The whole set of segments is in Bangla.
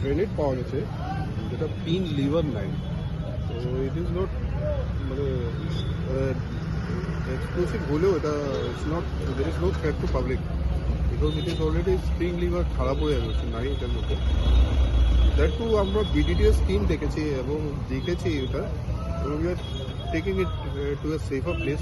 গ্রেনেড পাওয়া গেছে যেটা পিন লিভার লাইন তো ইট ইজ নট মানে এক্সপ্লোসিভ হলেও এটা it's not there is no threat to public because it is already spring lever খারাপ হয়ে গেছে নাই এটার মধ্যে। দ্যাট টু আমরা বিডিডিএস টিম দেখেছি এবং দেখেছি এটা। এবং we are taking it to a safer place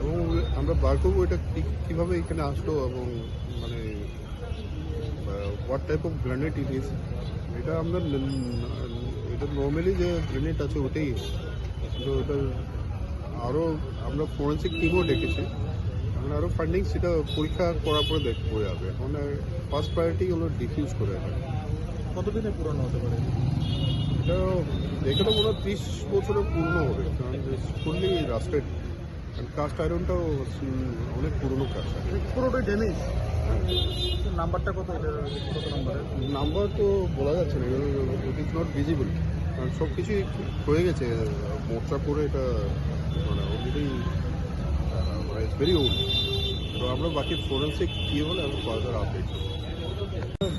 এবং আমরা বার করব এটা কীভাবে এখানে আসলো এবং মানে what type of grenade it is এটা আমরা এটা নর্মালি যে গ্রেনেড আছে ওটাই। কিন্তু ওটা আরও আমরা ফরেন্সিক টিমও ডেকেছি। এখন আরও ফান্ডিং সেটা পরীক্ষা করার পরে দেখ হয়ে যাবে। এখন ফার্স্ট প্রায়োরিটি হলো ডিফিউজ করে এটা। কতদিনে পুরনো হতে পারে? এটা দেখে তো মনে হয় ত্রিশ বছরের পুরনো হবে। কারণ ফুললি রাস্টেড কাস্ট আয়রনটাও অনেক পুরনো আয়রন পুরোটাই ড্যামেজ নাম্বারটা কত? এটা কত নাম্বারের নাম্বার তো বলা যাচ্ছে না ইট ইজ নট ভিজিবল কারণ সব কিছুই হয়ে গেছে মোর্চা করে এটা মানে অলরেডি মানে ইটস ভেরি ওল্ড তো আমরা বাকি ফোরেন্সিক কী হলে আমরা ফার্দার আপডেট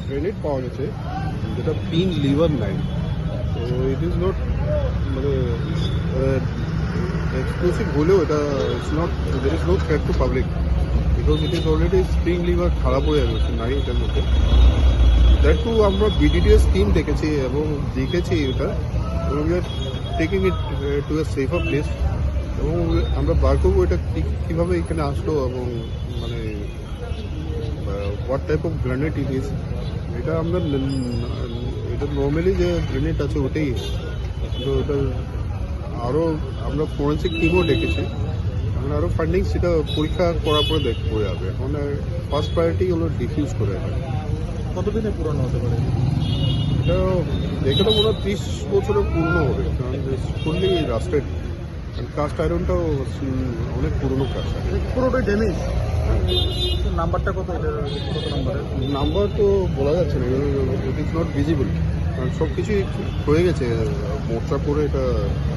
গ্রেনেড পাওয়া গেছে যেটা পিন লিভার লাইন তো ইট ইজ নট মানে এক্সপ্লোসিভ হলেও এটা it's not there is no threat to public because it is already spring lever খারাপ হয়ে গেছে নাই এটার মধ্যে। দ্যাট টু আমরা বিডিডিএস টিম দেখেছি এবং দেখেছি এটা। এবং we are taking it to a safer place এবং আমরা বার করব এটা কীভাবে এখানে আসলো এবং মানে what type of grenade it is এটা আমরা এটা নর্মালি যে গ্রেনেড আছে ওটাই। তো এটা আরও আমরা ফরেন্সিক টিমও ডেকেছি। এখন আরও ফান্ডিং সেটা পরীক্ষা করার পরে দেখ হয়ে যাবে। এখন ফার্স্ট প্রায়োরিটি হলো ডিফিউজ করে এটা কতদিনে পুরনো হতে পারে? এটা দেখে তো মনে হয় ত্রিশ বছরের পুরনো হবে কারণ ফুললি রাস্টেড কাস্ট আয়রনটাও অনেক পুরনো কাস্ট আয়রন পুরোটাই ড্যামেজ নাম্বারটা কত এটা? কত নাম্বারের নাম্বার তো বলা যাচ্ছে না ইট ইজ নট ভিজিবল কারণ সব কিছুই হয়ে গেছে মোর্চা করে এটা মানে